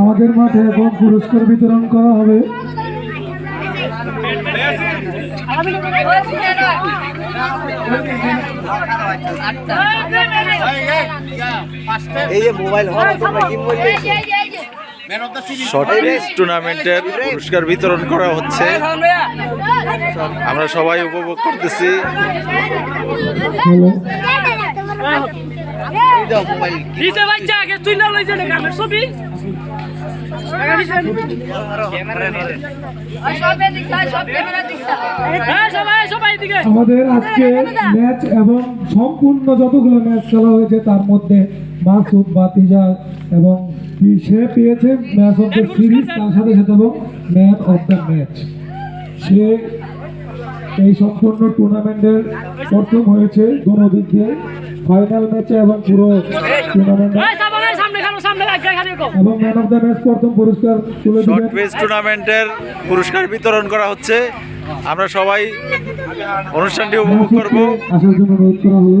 আমাদের মাঠে এবং পুরস্কার বিতরণ করা হবে। এই যে মোবাইল শর্ট টুর্নামেন্টের পুরস্কার বিতরণ করা হচ্ছে। আমরা সবাই উপভোগ করতেছি। হ্যাঁ সবাই সবাই দিকে আমাদের আজকে ম্যাচ এবং সম্পূর্ণ যতগুলো ম্যাচ খেলা হয়েছে তার মধ্যে মাসুদ বাতিজা এবং কি- সে পেয়েছে ম্যাচ অফ দ্য সিরিজ তার সাথে সাথে এবং ম্যান অফ দ্য ম্যাচ। সে এই সম্পূর্ণ টুর্নামেন্টের প্রথম হয়েছে দোনো দিক দিয়ে ফাইনাল ম্যাচে এবং পুরো টুর্নামেন্টে। এবং ম্যান অফ দ্য ম্যাচ প্রথম পুরস্কার তুলে শর্ট টুর্নামেন্টের পুরস্কার বিতরণ করা হচ্ছে। আমরা সবাই অনুষ্ঠানটি উপভোগ করব। আসার জন্য অনুরোধ করা হলো।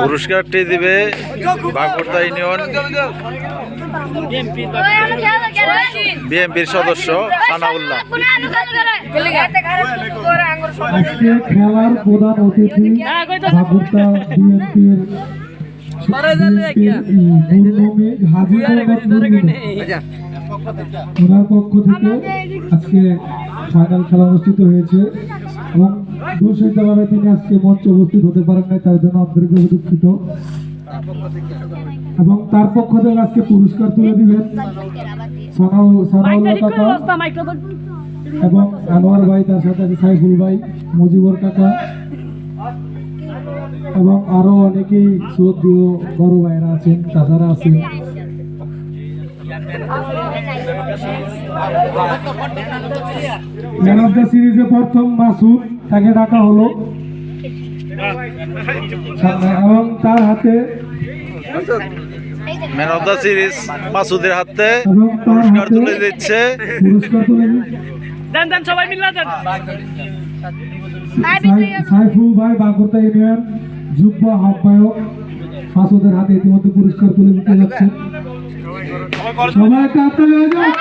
পুরস্কারটি দিবে বাঁকুড়া ইউনিয়ন বিএমপি বিএনপির সদস্য সানাউল্লাহ। খেলার প্রধান অতিথি ওনার পক্ষ থেকে আজকে ফাইনাল খেলা অনুষ্ঠিত হয়েছে এবং তিনি আজকে মঞ্চে উপস্থিত হতে পারেন নাই তার জন্য আন্তরিকভাবে দুঃখিত। এবং তার পক্ষ থেকে আজকে পুরস্কার তুলে দিবেন। সানাউ সানাউল্লাহ কাকা এবং আনোয়ার ভাই তার সাথে আছে সাইফুল ভাই মুজিবুর কাকা। এবং আরও অনেকেই শ্রদ্ধীয় বড় ভাইরা আছেন তাছাড়া আছেন। ম্যান অফ দ্য সিরিজে প্রথম মাসুদ তাকে ডাকা হলো। এবং তার হাতে ম্যান অফ দ্য সিরিজ মাসুদের হাতে পুরস্কার তুলে দিচ্ছে। পুরস্কার তুলে দেন দেন সবাই মিল্লা দেন। সাইফুল ভাই বাঁকুড়া ইউনিয়ন। যুগ্ম আহ্বায়ক মাসুদের হাতে ইতিমধ্যে পুরস্কার তুলে দিতে যাচ্ছে। সবাই একটা হাততালি হয়ে যাক।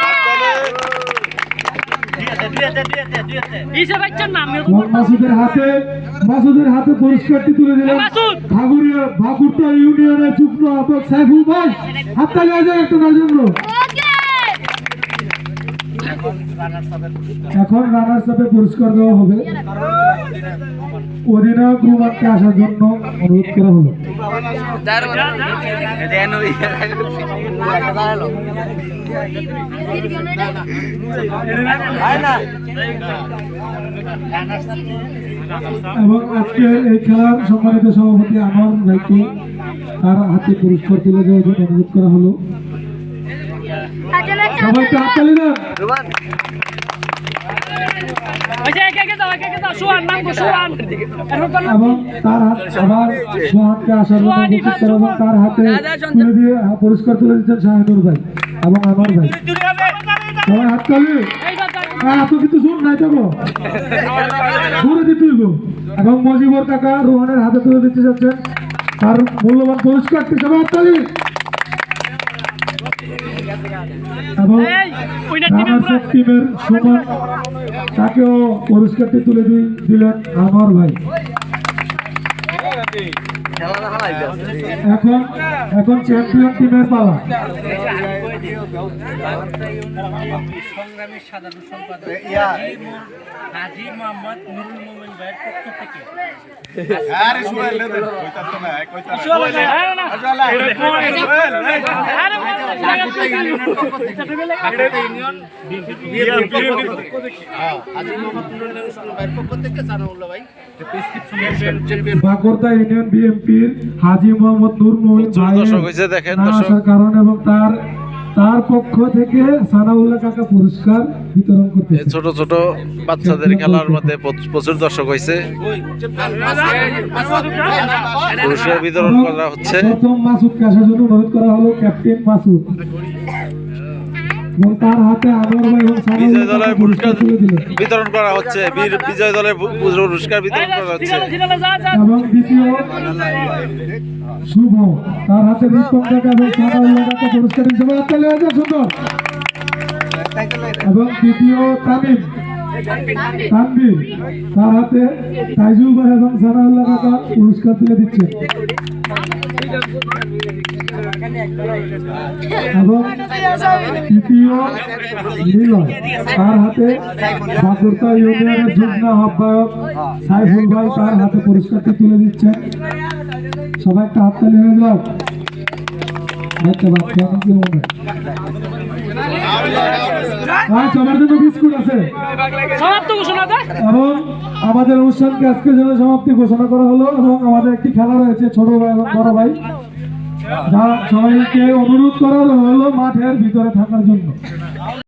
দিছে বাচ্চার নাম এবং মাসুদের হাতে মাসুদের হাতে পুরস্কারটি তুলে দিলেন। মাসুদ! ভাগুরিয়া ইউনিয়নের যুগ্ম আহ্বায়ক সাইফুল ভাই। হাততালি হয়ে যাক একটা জন্য এখন রানার সাথে পুরস্কার দেওয়া হবে। অধিনায়ক রুমানকে আসার জন্য অনুরোধ করা হলো। এবং আজকে এই খেলার সম্মানিত সভাপতি আমার ভাইকে তার হাতে পুরস্কার তুলে দেওয়ার জন্য অনুরোধ করা হলো। সবাই হাততালি দেন। রুমান এবং তার হাত আবার সোহানকে আসার এবং তার হাতে তুলে দিয়ে পুরস্কার তুলে দিচ্ছেন শাহিনুর ভাই এবং আমার ভাই। সবাই হাততালি এইবার দাও। হ্যাঁ এত কিন্তু শুন নাই তো গো। ঘুরে দিতে গো এবং মজিবর কাকা রোহানের হাতে তুলে দিতে যাচ্ছেন। তার মূল্যবান পুরস্কারটি সবাই হাততালি এবং উইনার টিমের সুমন তাকেও পুরস্কারটি তুলে দিলেন আমার ভাই। এখন এখন চ্যাম্পিয়ন টিমের পালা। সংগ্রামী সাধারণ সম্পাদক হাজি মোহাম্মদ নুরুল মোমিন আরে না। আরে বাগরদা ইউনিয়ন বিএনপির হাজি মোহাম্মদ নূর দর্শক। কারণ এবং তার তার পক্ষ থেকে সানাউল্লাহ কাকা পুরস্কার বিতরণ করতে ছোট ছোট বাচ্চাদের খেলার মধ্যে প্রচ- প্রচুর দর্শক হয়েছে। পুরস্কার বিতরণ করা হচ্ছে। প্রথম মাসুদকে আসার জন্য অনুরোধ করা হলো ক্যাপ্টেন মাসুদ। বিজয় দলের পুরস্কার বিতরণ করা হচ্ছে বীর বিজয় দলের পুরস্কার বিতরণ করা হচ্ছে। এবং দ্বিতীয় শুভ তার হাতে এবং পুরস্কার হিসেবে হয়েছে সুন্দর। এবং তৃতীয় তামিম তানভীর তার হাতে তাইজুল ভাই এবং সানাউল্লাহ কাকা পুরস্কার তুলে দিচ্ছে। এবং তৃতীয় তার হাতে ইউনিয়নের যুগ্ম আহ্বায়ক সাইফুল ভাই তার হাতে তুলে দিচ্ছেন সবাই একটা হয়ে যাও বাচ্চা বাচ্চা কি ভাই সবার জন্য বিস্কুট আছে সমাপ্ত ঘোষণা দে এবং আমাদের অনুষ্ঠানকে আজকের জন্য সমাপ্তি ঘোষণা করা হলো এবং আমাদের একটি খেলা রয়েছে ছোট বড় ভাই। সবাইকে অনুরোধ করা হলো মাঠের ভিতরে থাকার জন্য।